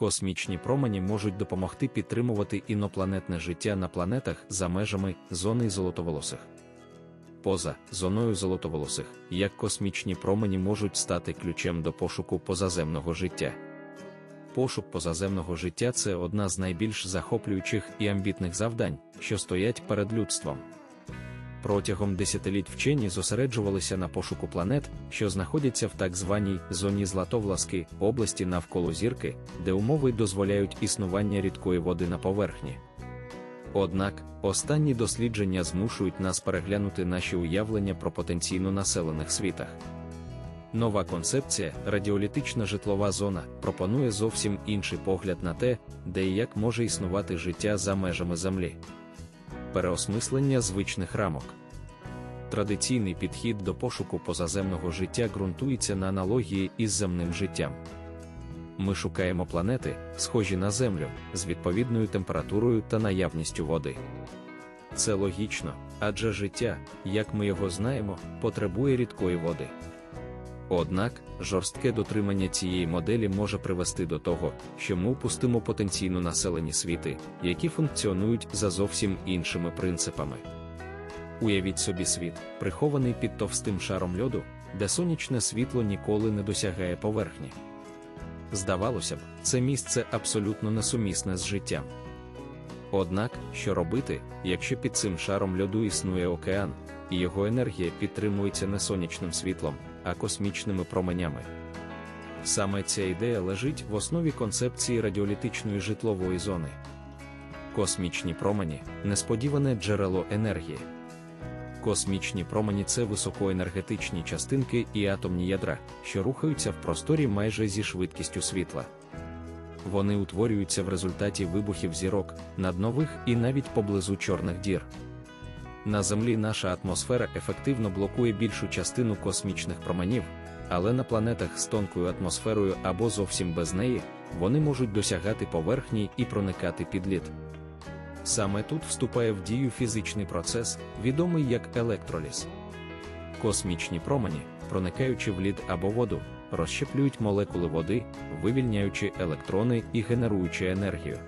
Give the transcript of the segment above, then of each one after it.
Космічні промені можуть допомогти підтримувати інопланетне життя на планетах за межами зони золотоволосих. Поза зоною золотоволосих, як космічні промені можуть стати ключем до пошуку позаземного життя. Пошук позаземного життя це одна з найбільш захоплюючих і амбітних завдань, що стоять перед людством. Протягом десятиліть вчені зосереджувалися на пошуку планет, що знаходяться в так званій зоні Златовласки області навколо зірки, де умови дозволяють існування рідкої води на поверхні. Однак, останні дослідження змушують нас переглянути наші уявлення про потенційно населених світах. Нова концепція, радіолітична житлова зона, пропонує зовсім інший погляд на те, де і як може існувати життя за межами Землі. Переосмислення звичних рамок. Традиційний підхід до пошуку позаземного життя ґрунтується на аналогії із земним життям. Ми шукаємо планети, схожі на Землю, з відповідною температурою та наявністю води. Це логічно, адже життя, як ми його знаємо, потребує рідкої води. Однак, жорстке дотримання цієї моделі може привести до того, що ми упустимо потенційно населені світи, які функціонують за зовсім іншими принципами. Уявіть собі світ, прихований під товстим шаром льоду, де сонячне світло ніколи не досягає поверхні. Здавалося б, це місце абсолютно несумісне з життям. Однак, що робити, якщо під цим шаром льоду існує океан, і його енергія підтримується не сонячним світлом, а космічними променями? Саме ця ідея лежить в основі концепції радіолітичної житлової зони. Космічні промені несподіване джерело енергії. Космічні промені це високоенергетичні частинки і атомні ядра, що рухаються в просторі майже зі швидкістю світла. Вони утворюються в результаті вибухів зірок, наднових і навіть поблизу чорних дір. На Землі наша атмосфера ефективно блокує більшу частину космічних променів, але на планетах з тонкою атмосферою або зовсім без неї вони можуть досягати поверхні і проникати під лід. Саме тут вступає в дію фізичний процес, відомий як електроліз. Космічні промені, проникаючи в лід або воду, розщеплюють молекули води, вивільняючи електрони і генеруючи енергію.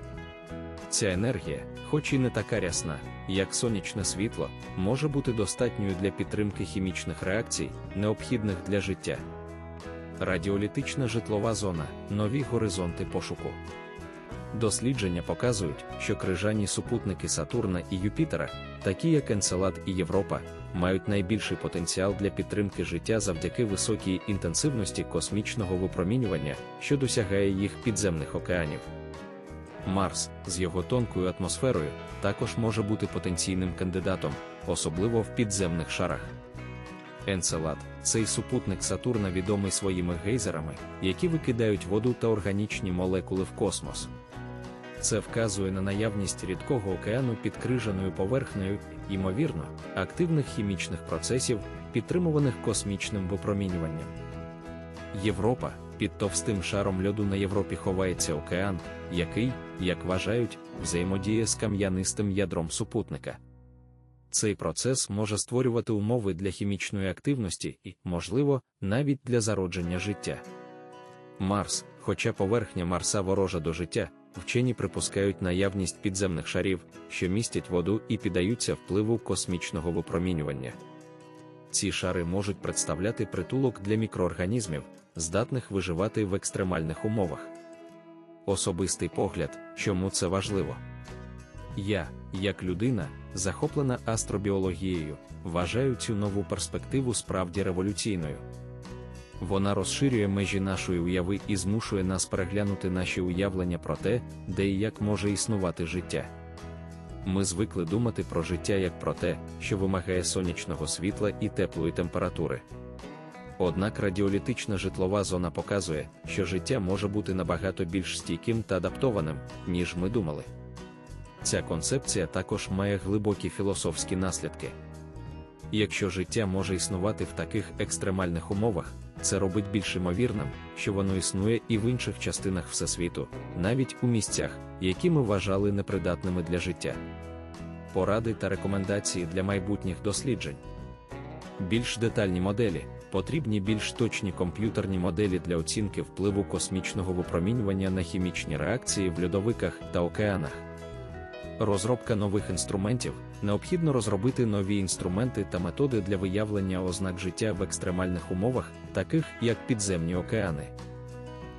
Ця енергія, хоч і не така рясна, як сонячне світло, може бути достатньою для підтримки хімічних реакцій, необхідних для життя. Радіолітична житлова зона нові горизонти пошуку. Дослідження показують, що крижані супутники Сатурна і Юпітера, такі як Енцелад і Європа, мають найбільший потенціал для підтримки життя завдяки високій інтенсивності космічного випромінювання, що досягає їх підземних океанів. Марс з його тонкою атмосферою також може бути потенційним кандидатом, особливо в підземних шарах. Енцелад цей супутник Сатурна відомий своїми гейзерами, які викидають воду та органічні молекули в космос. Це вказує на наявність рідкого океану під крижаною поверхнею, ймовірно, активних хімічних процесів, підтримуваних космічним випромінюванням. Європа під товстим шаром льоду на Європі ховається океан, який, як вважають, взаємодіє з кам'янистим ядром супутника. Цей процес може створювати умови для хімічної активності і, можливо, навіть для зародження життя. Марс, хоча поверхня Марса ворожа до життя, вчені припускають наявність підземних шарів, що містять воду і піддаються впливу космічного випромінювання. Ці шари можуть представляти притулок для мікроорганізмів, здатних виживати в екстремальних умовах. Особистий погляд, чому це важливо. Я, як людина, захоплена астробіологією, вважаю цю нову перспективу справді революційною. Вона розширює межі нашої уяви і змушує нас переглянути наші уявлення про те, де і як може існувати життя. Ми звикли думати про життя як про те, що вимагає сонячного світла і теплої температури. Однак радіолітична житлова зона показує, що життя може бути набагато більш стійким та адаптованим, ніж ми думали. Ця концепція також має глибокі філософські наслідки. Якщо життя може існувати в таких екстремальних умовах, це робить більш ймовірним, що воно існує і в інших частинах Всесвіту, навіть у місцях, які ми вважали непридатними для життя. Поради та рекомендації для майбутніх досліджень. Більш детальні моделі, потрібні більш точні комп'ютерні моделі для оцінки впливу космічного випромінювання на хімічні реакції в льодовиках та океанах. Розробка нових інструментів необхідно розробити нові інструменти та методи для виявлення ознак життя в екстремальних умовах, таких як підземні океани.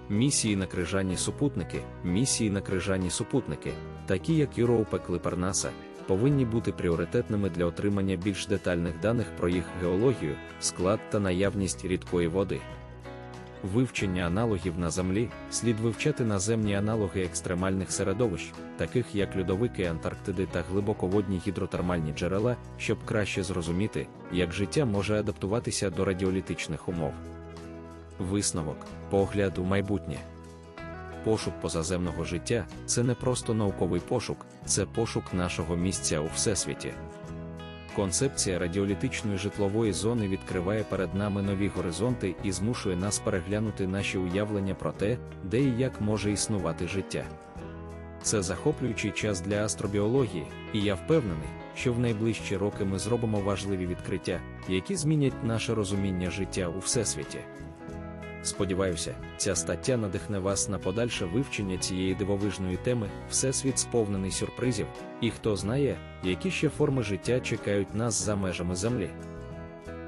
Місії на крижані супутники, місії на крижані супутники, такі як Europa Clipper NASA, повинні бути пріоритетними для отримання більш детальних даних про їх геологію, склад та наявність рідкої води. Вивчення аналогів на Землі слід вивчати наземні аналоги екстремальних середовищ, таких як льодовики Антарктиди та глибоководні гідротермальні джерела, щоб краще зрозуміти, як життя може адаптуватися до радіолітичних умов. Висновок погляд у майбутнє. Пошук позаземного життя це не просто науковий пошук, це пошук нашого місця у всесвіті. Концепція радіолітичної житлової зони відкриває перед нами нові горизонти і змушує нас переглянути наші уявлення про те, де і як може існувати життя. Це захоплюючий час для астробіології, і я впевнений, що в найближчі роки ми зробимо важливі відкриття, які змінять наше розуміння життя у всесвіті. Сподіваюся, ця стаття надихне вас на подальше вивчення цієї дивовижної теми, всесвіт сповнений сюрпризів, і хто знає, які ще форми життя чекають нас за межами Землі.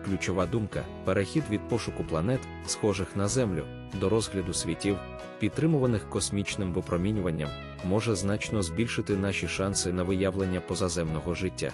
Ключова думка перехід від пошуку планет, схожих на Землю, до розгляду світів, підтримуваних космічним випромінюванням, може значно збільшити наші шанси на виявлення позаземного життя.